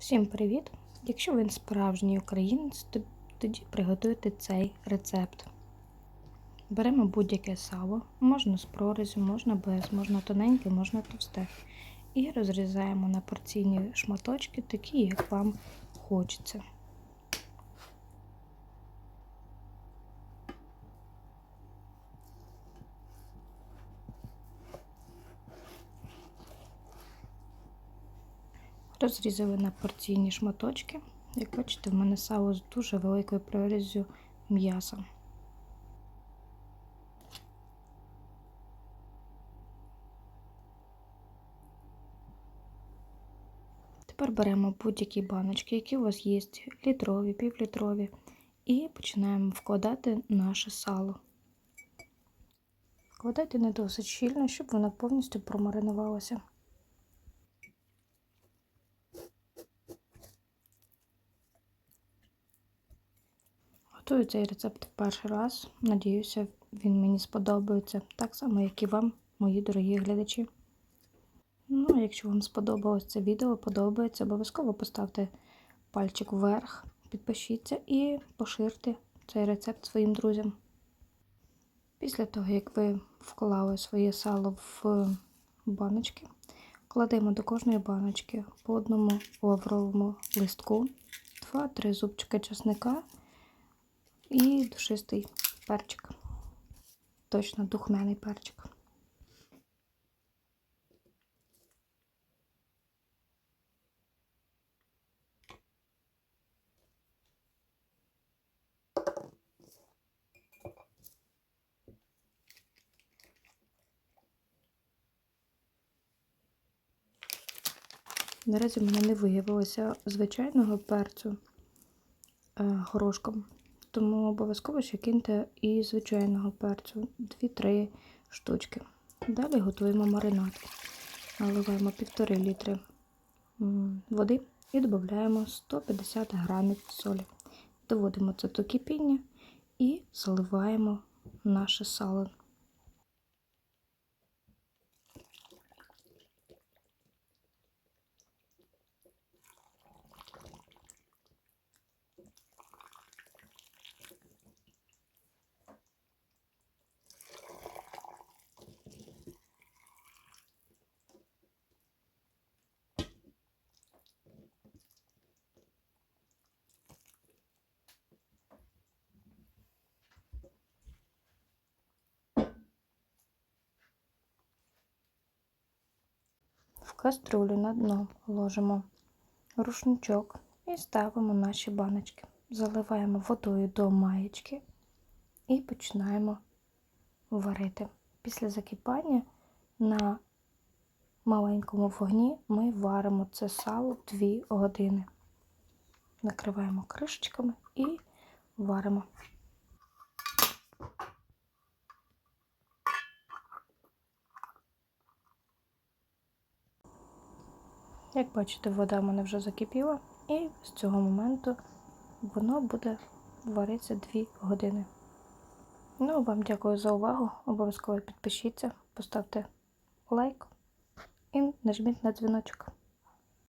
Всім привіт! Якщо ви справжній українець, то тоді приготуйте цей рецепт. Беремо будь-яке сало, можна з прорізю, можна без, можна тоненьке, можна товсте. І розрізаємо на порційні шматочки, такі, як вам хочеться. Розрізали на порційні шматочки. Як бачите, в мене сало з дуже великою проріззю м'яса. Тепер беремо будь-які баночки, які у вас є, літрові, півлітрові, і починаємо вкладати наше сало. Вкладайте не досить щільно, щоб воно повністю промаринувалося. Готую цей рецепт в перший раз. Надіюся, він мені сподобається так само, як і вам, мої дорогі глядачі. Ну, а якщо вам сподобалось це відео, подобається, обов'язково поставте пальчик вверх, підпишіться і поширте цей рецепт своїм друзям. Після того, як ви вклали своє сало в баночки, кладемо до кожної баночки по одному лавровому листку, 2-3 зубчики чесника і душистий перчик. Точно духмяний перчик. Наразі в мене не виявилося звичайного перцю е, горошком, тому обов'язково ще киньте і звичайного перцю 2-3 штучки. Далі готуємо маринад. Наливаємо 1,5 літри води і додаємо 150 грамів солі. Доводимо це до кипіння і заливаємо наше сало. Каструлю на дно ложимо рушничок і ставимо наші баночки. Заливаємо водою до маєчки і починаємо варити. Після закипання на маленькому вогні ми варимо це сало 2 години. Накриваємо кришечками і варимо. Як бачите, вода в мене вже закипіла, і з цього моменту воно буде варитися 2 години. Ну, вам дякую за увагу. Обов'язково підпишіться, поставте лайк і нажміть на дзвіночок.